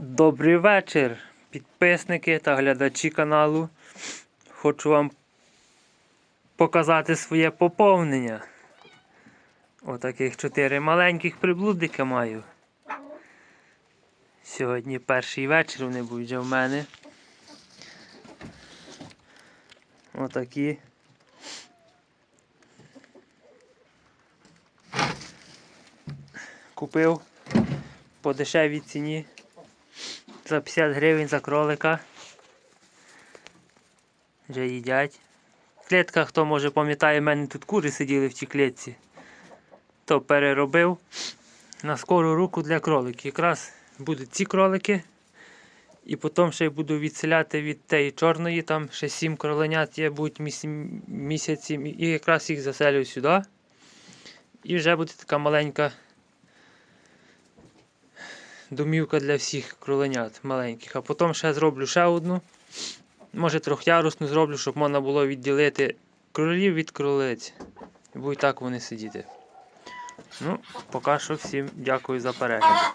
Добрий вечір, підписники та глядачі каналу. Хочу вам показати своє поповнення. Отаких чотири маленьких приблудника маю. Сьогодні перший вечір вони будуть вже в мене. Отакі. Купив по дешевій ціні за 50 гривень за кролика. Вже їдять. В клітках, хто може пам'ятає, в мене тут кури сиділи в тій клітці. То переробив на скору руку для кроликів. Якраз будуть ці кролики. І потім ще буду відселяти від тієї чорної, там ще сім кроленят є, будуть місяці, і якраз їх заселю сюди. І вже буде така маленька домівка для всіх кроленят маленьких. А потім ще зроблю ще одну. Може трьохярусну зроблю, щоб можна було відділити кролів від кролиць. І будуть так вони сидіти. Ну, поки що всім дякую за перегляд.